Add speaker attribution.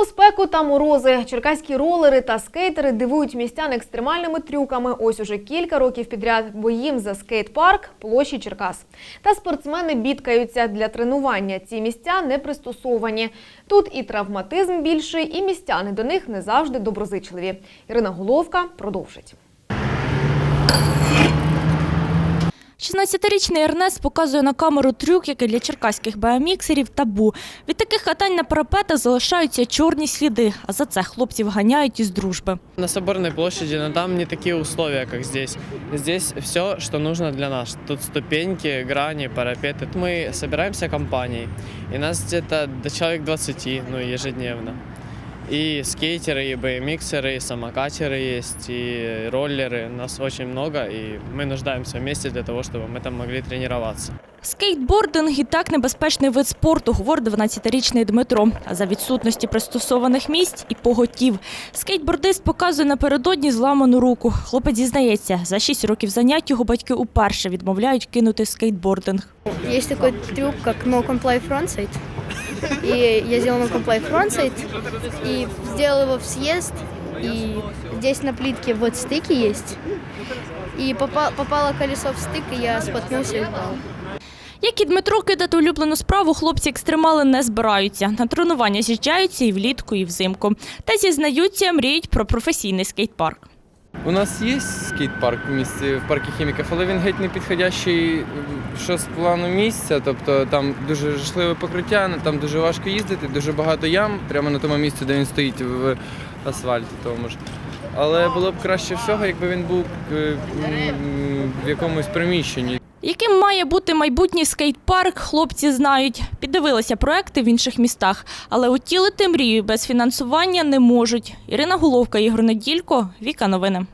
Speaker 1: У спеку та морози черкаські ролери та скейтери дивують містян екстремальними трюками. Ось уже кілька років підряд, бо їм за скейт-парк площі Черкас. Та спортсмени бідкаються для тренування. Ці місця не пристосовані. Тут і травматизм більший, і містяни до них не завжди доброзичливі. Ірина Головка продовжить.
Speaker 2: 16-річний Ернест показує на камеру трюк, який для черкаських біоміксерів табу. Від таких катань на парапетах залишаються чорні сліди, а за це хлопців ганяють із дружби.
Speaker 3: На Соборной площади, но там не такие условия, как здесь. Здесь все, что нужно для нас. Тут ступеньки, грани, парапеты. Мы собираемся компанией, и нас где-то до человек 20, ну, ежедневно. И скейтеры, и BMXеры, и самокатеры есть, и роллеры. Нас очень много, и мы нуждаемся вместе для того, чтобы мы там могли тренироваться.
Speaker 2: Скейтбординг і так небезпечний вид спорту, говорить 12-річний Дмитро. А за відсутності пристосованих місць і поготів. Скейтбордист показує напередодні зламану руку. Хлопець зізнається, за 6 років занять його батьки уперше відмовляють кинути скейтбординг.
Speaker 4: Есть такой трюк, как no comply frontside. И я сделал no comply frontside и сделал его в съезд. И здесь на плитке вот стыки есть. И попа- попало колесо в стык, и я споткнулся и упал.
Speaker 2: Як і Дмитро кидати улюблену справу, хлопці екстремали не збираються. На тренування з'їжджаються і влітку, і взимку. Та зізнаються, мріють про професійний скейтпарк.
Speaker 5: У нас є скейт-парк в місті в парку хіміків, але він геть не підходящий що з плану місця. Тобто там дуже жахливе покриття, там дуже важко їздити, дуже багато ям прямо на тому місці, де він стоїть в асфальті. Тому ж. Але було б краще всього, якби він був е, в якомусь приміщенні.
Speaker 2: Яким має бути майбутній скейт-парк, хлопці знають. Піддивилися проекти в інших містах, але утілити мрію без фінансування не можуть. Ірина Головка, Ігор Неділько, Віка Новини.